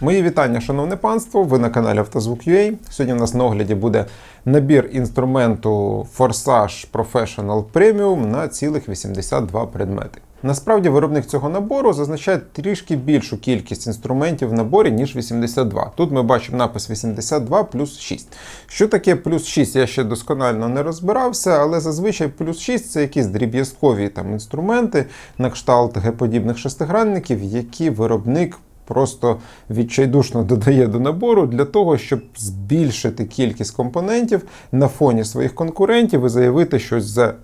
Мої вітання, шановне панство. Ви на каналі Автозвук.ua. Сьогодні у нас на огляді буде набір інструменту Forsage Professional Premium на цілих 82 предмети. Насправді виробник цього набору зазначає трішки більшу кількість інструментів в наборі, ніж 82. Тут ми бачимо напис 82 плюс 6. Що таке плюс 6, я ще досконально не розбирався, але зазвичай плюс 6 це якісь дріб'язкові там інструменти на кшталт Г-подібних шестигранників, які виробник просто відчайдушно додає до набору для того, щоб збільшити кількість компонентів на фоні своїх конкурентів і заявити, що за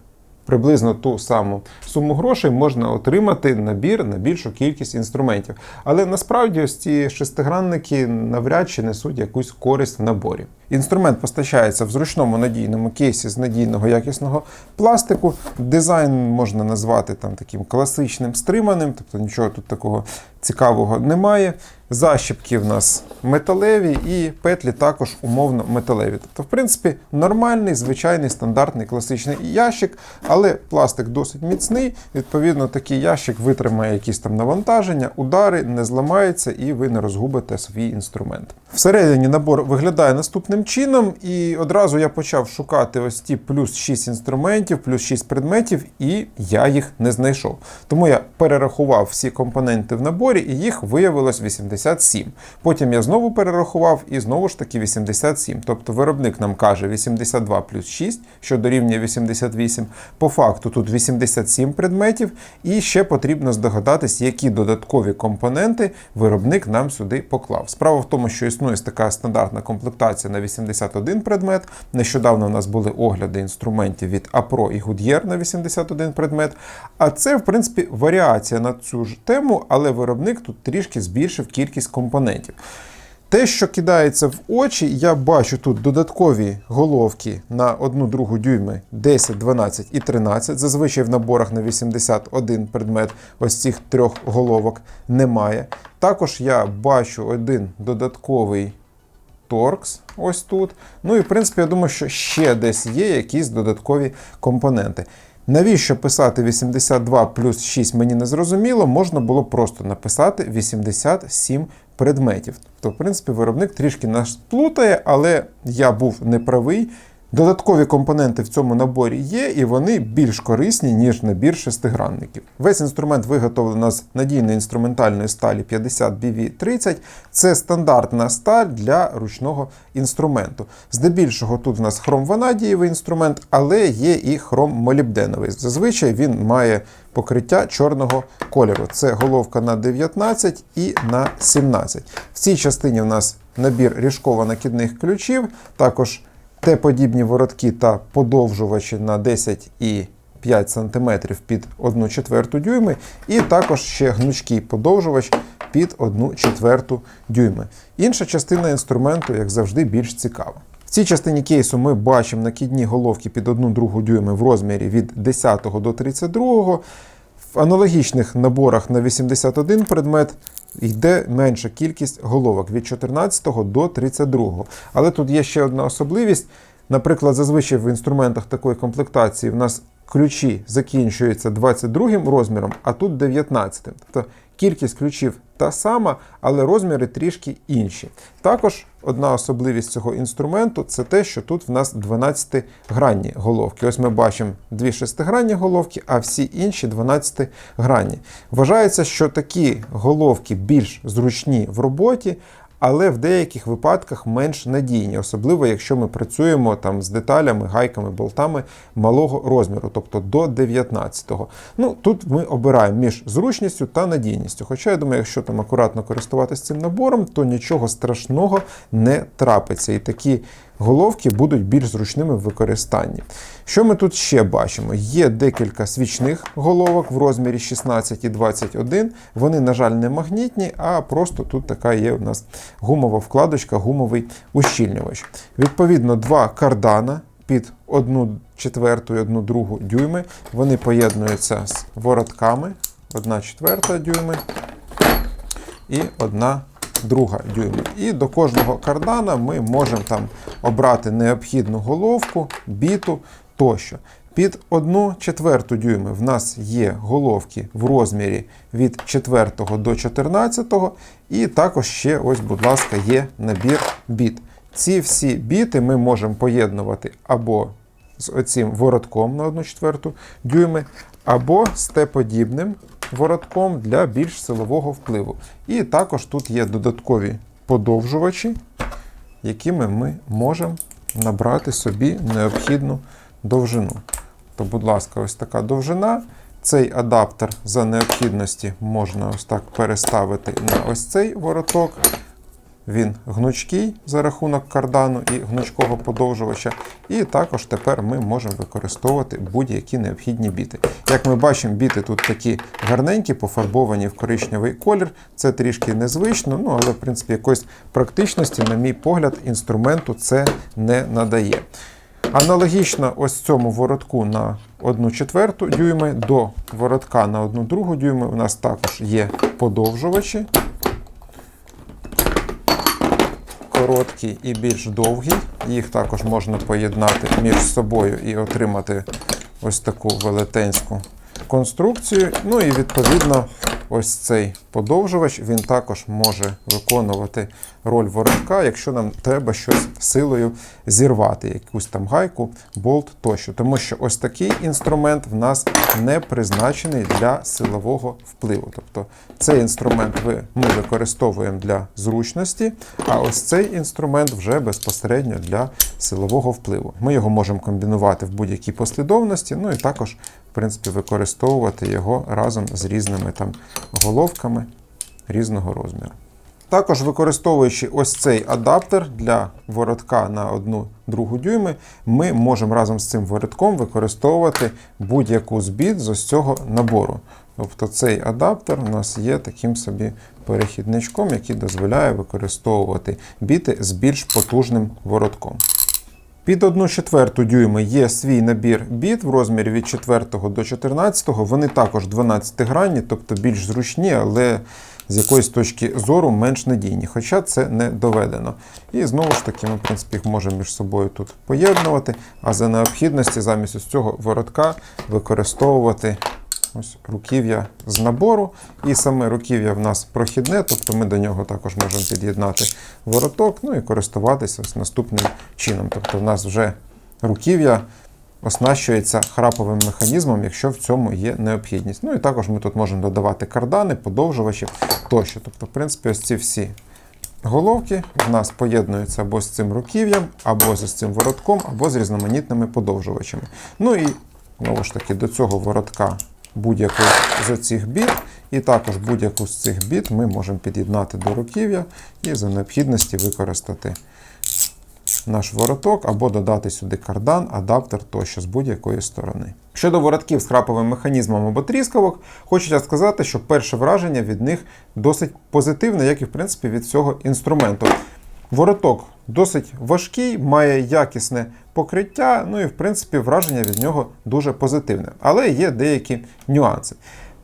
приблизно ту саму суму грошей можна отримати набір на більшу кількість інструментів. Але насправді ось ці шестигранники навряд чи несуть якусь користь в наборі. Інструмент постачається в зручному надійному кейсі з надійного якісного пластику. Дизайн можна назвати там таким класичним стриманим, тобто нічого тут такого цікавого немає. Защіпки в нас металеві і петлі також умовно металеві. Тобто, в принципі, нормальний, звичайний стандартний класичний ящик, але пластик досить міцний. Відповідно, такий ящик витримає якісь там навантаження, удари, не зламається і ви не розгубите свій інструмент. Всередині набор виглядає наступним чином, і одразу я почав шукати ось ті плюс 6 інструментів, плюс 6 предметів, і я їх не знайшов. Тому я перерахував всі компоненти в наборі, і їх виявилось 87. Потім я знову перерахував і знову ж таки 87. Тобто виробник нам каже 82 плюс 6, що дорівнює 88. По факту тут 87 предметів, і ще потрібно здогадатись, які додаткові компоненти виробник нам сюди поклав. Справа в тому, що існує така стандартна комплектація на 81 предмет. Нещодавно у нас були огляди інструментів від APRO і Goodyear на 81 предмет. А це, в принципі, варіація на цю ж тему, але виробник тут трішки збільшив кількість компонентів. Те, що кидається в очі, я бачу тут додаткові головки на 1-2 дюйми 10, 12 і 13. Зазвичай в наборах на 81 предмет ось цих трьох головок немає. Також я бачу один додатковий торкс ось тут. Ну і в принципі, я думаю, що ще десь є якісь додаткові компоненти. Навіщо писати 82 плюс 6 мені не зрозуміло, можна було просто написати 87 предметів. Тобто, в принципі, виробник трішки нас плутає, але я був неправий. Додаткові компоненти в цьому наборі є, і вони більш корисні, ніж набір шестигранників. Весь інструмент виготовлено з надійної інструментальної сталі 50 BV30. Це стандартна сталь для ручного інструменту. Здебільшого тут в нас хром-ванадієвий інструмент, але є і хром-молібденовий. Зазвичай він має покриття чорного кольору. Це головка на 19 і на 17. В цій частині в нас набір ріжково-накидних ключів, також Т-подібні воротки та подовжувачі на 10 і 5 см під 1 четверту дюйми, і також ще гнучкий подовжувач під 1 четверту дюйми. Інша частина інструменту, як завжди, більш цікава. В цій частині кейсу ми бачимо накидні головки під 1 другу дюйми в розмірі від 10 до 32. В аналогічних наборах на 81 предмет йде менша кількість головок від 14 до 32. Але тут є ще одна особливість. Наприклад, зазвичай в інструментах такої комплектації в нас ключі закінчуються 22 розміром, а тут 19. Тобто кількість ключів та сама, але розміри трішки інші. Також одна особливість цього інструменту це те, що тут в нас 12-гранні головки. Ось ми бачимо дві шестигранні головки, а всі інші 12-гранні. Вважається, що такі головки більш зручні в роботі. Але в деяких випадках менш надійні, особливо якщо ми працюємо там з деталями, гайками, болтами малого розміру, тобто до 19-го. Ну тут ми обираємо між зручністю та надійністю. Хоча я думаю, якщо там акуратно користуватися цим набором, то нічого страшного не трапиться. І такі головки будуть більш зручними в використанні. Що ми тут ще бачимо? Є декілька свічних головок в розмірі 16 і 21. Вони, на жаль, не магнітні, а просто тут така є у нас гумова вкладочка, гумовий ущільнювач. Відповідно, два кардана під 1 четверту і 1 другу дюйми. Вони поєднуються з воротками. 1 четверта дюйми і 1 друга дюйма. І до кожного кардана ми можемо там обрати необхідну головку, біту тощо. Під 1 четверту дюйми в нас є головки в розмірі від 4 до 14, і також ще, ось, будь ласка, є набір біт. Ці всі біти ми можемо поєднувати або з оцим воротком на 1 четверту дюйми, або з Т-подібним воротком для більш силового впливу. І також тут є додаткові подовжувачі, якими ми можемо набрати собі необхідну довжину. То, будь ласка, ось така довжина. Цей адаптер за необхідності можна ось так переставити на ось цей вороток. Він гнучкий за рахунок кардану і гнучкого подовжувача. І також тепер ми можемо використовувати будь-які необхідні біти. Як ми бачимо, біти тут такі гарненькі, пофарбовані в коричневий колір. Це трішки незвично, ну але в принципі якоїсь практичності, на мій погляд, інструменту це не надає. Аналогічно ось цьому воротку на 1 четверту дюйми до воротка на 1 другу дюйми у нас також є подовжувачі. Короткий і більш довгий. Їх також можна поєднати між собою і отримати ось таку велетенську конструкцію. Ну і відповідно ось цей подовжувач він також може виконувати роль воротка, якщо нам треба щось силою зірвати, якусь там гайку, болт тощо. Тому що ось такий інструмент в нас не призначений для силового впливу. Тобто цей інструмент ми використовуємо для зручності, а ось цей інструмент вже безпосередньо для силового впливу. Ми його можемо комбінувати в будь-якій послідовності, ну і також, в принципі, використовувати його разом з різними там головками різного розміру. Також використовуючи ось цей адаптер для воротка на 1 другу дюйми, ми можемо разом з цим воротком використовувати будь-яку з біт з ось цього набору. Тобто цей адаптер у нас є таким собі перехідничком, який дозволяє використовувати біти з більш потужним воротком. Під 1 четверту дюйми є свій набір біт в розмірі від 4 до 14. Вони також 12 гранні, тобто більш зручні, але з якоїсь точки зору менш надійні, хоча це не доведено. І знову ж таки, ми в принципі, їх можемо між собою тут поєднувати, а за необхідності замість ось цього воротка використовувати ось руків'я з набору. І саме руків'я в нас прохідне, тобто ми до нього також можемо під'єднати вороток, ну і користуватися ось наступним чином. Тобто в нас вже руків'я оснащується храповим механізмом, якщо в цьому є необхідність. Ну і також ми тут можемо додавати кардани, подовжувачі тощо. Тобто, в принципі, ось ці всі головки в нас поєднуються або з цим руків'ям, або з цим воротком, або з різноманітними подовжувачами. Ну і знову ж таки до цього воротка будь-яку з цих біт, і також будь-яку з цих біт ми можемо під'єднати до руків'я і за необхідності використати наш вороток або додати сюди кардан, адаптер тощо з будь-якої сторони. Щодо воротків з храповим механізмом або тріскавок, хочеться сказати, що перше враження від них досить позитивне, як і в принципі від цього інструменту. Вороток досить важкий, має якісне покриття, ну і в принципі враження від нього дуже позитивне. Але є деякі нюанси.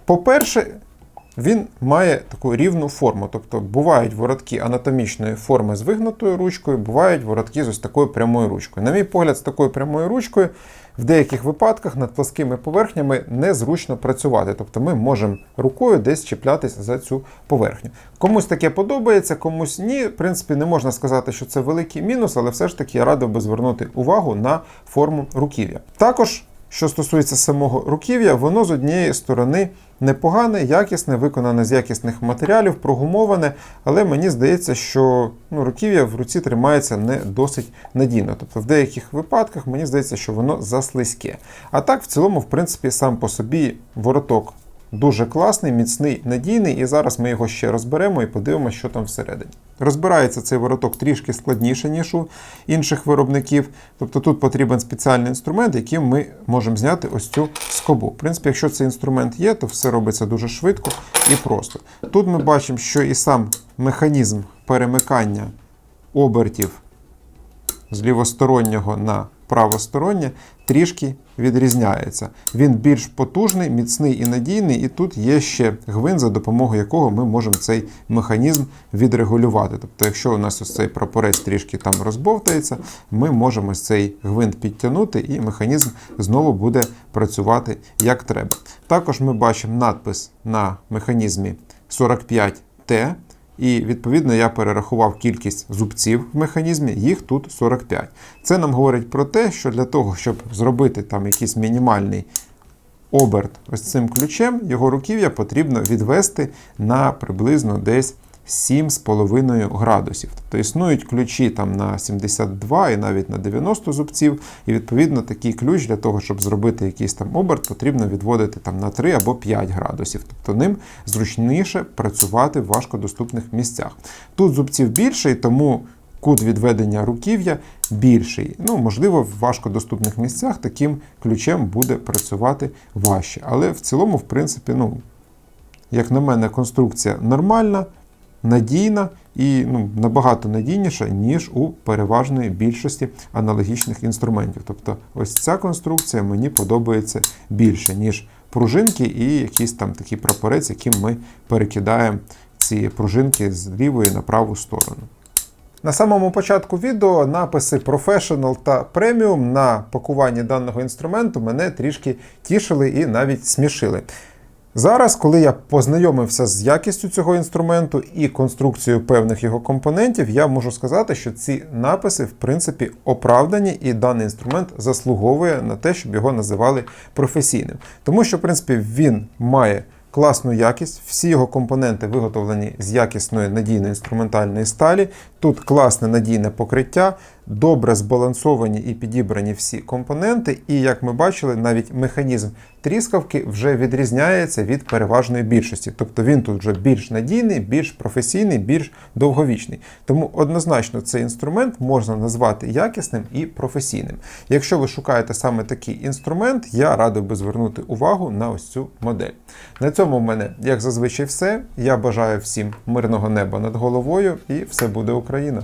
По-перше, він має таку рівну форму. Тобто бувають воротки анатомічної форми з вигнутою ручкою, бувають воротки з ось такою прямою ручкою. На мій погляд, з такою прямою ручкою в деяких випадках над плоскими поверхнями незручно працювати. Тобто ми можемо рукою десь чіплятися за цю поверхню. Комусь таке подобається, комусь ні. В принципі, не можна сказати, що це великий мінус, але все ж таки я радив би звернути увагу на форму руків'я. Також. Що стосується самого руків'я, воно з однієї сторони непогане, якісне, виконане з якісних матеріалів, прогумоване, але мені здається, що ну, руків'я в руці тримається не досить надійно. Тобто в деяких випадках мені здається, що воно заслизьке. А так, в цілому, в принципі, сам по собі вороток Дуже класний, міцний, надійний, і зараз ми його ще розберемо і подивимося, що там всередині. Розбирається цей вороток трішки складніше, ніж у інших виробників. Тобто тут потрібен спеціальний інструмент, яким ми можемо зняти ось цю скобу. В принципі, якщо цей інструмент є, то все робиться дуже швидко і просто. Тут ми бачимо, що і сам механізм перемикання обертів з лівостороннього на правостороннє, трішки відрізняється. Він більш потужний, міцний і надійний, і тут є ще гвинт, за допомогою якого ми можемо цей механізм відрегулювати. Тобто, якщо у нас ось цей прапорець трішки там розбовтається, ми можемо цей гвинт підтягнути, і механізм знову буде працювати як треба. Також ми бачимо надпис на механізмі 45T. І відповідно я перерахував кількість зубців в механізмі, їх тут 45. Це нам говорить про те, що для того, щоб зробити там якийсь мінімальний оберт ось цим ключем, його руків'я потрібно відвести на приблизно десь 7,5 градусів. Тобто існують ключі там на 72 і навіть на 90 зубців, і відповідно такий ключ для того, щоб зробити якийсь там оберт, потрібно відводити там на 3 або 5 градусів. Тобто ним зручніше працювати в важкодоступних місцях. Тут зубців більше, і тому кут відведення руків'я більший. Ну, можливо, в важкодоступних місцях таким ключем буде працювати важче. Але в цілому, в принципі, ну, як на мене, конструкція нормальна, надійна і ну, набагато надійніша, ніж у переважної більшості аналогічних інструментів. Тобто, ось ця конструкція мені подобається більше, ніж пружинки і якийсь там такий прапорець, яким ми перекидаємо ці пружинки з лівої на праву сторону. На самому початку відео написи Professional та Premium на пакуванні даного інструменту мене трішки тішили і навіть смішили. Зараз, коли я познайомився з якістю цього інструменту і конструкцією певних його компонентів, я можу сказати, що ці написи, в принципі, оправдані, і даний інструмент заслуговує на те, щоб його називали професійним. Тому що, в принципі, він має класну якість, всі його компоненти виготовлені з якісної надійної інструментальної сталі. Тут класне надійне покриття, добре збалансовані і підібрані всі компоненти, і, як ми бачили, навіть механізм тріскавки вже відрізняється від переважної більшості. Тобто він тут вже більш надійний, більш професійний, більш довговічний. Тому однозначно цей інструмент можна назвати якісним і професійним. Якщо ви шукаєте саме такий інструмент, я радив би звернути увагу на ось цю модель. На цьому в мене, як зазвичай, все. Я бажаю всім мирного неба над головою і все буде Україна!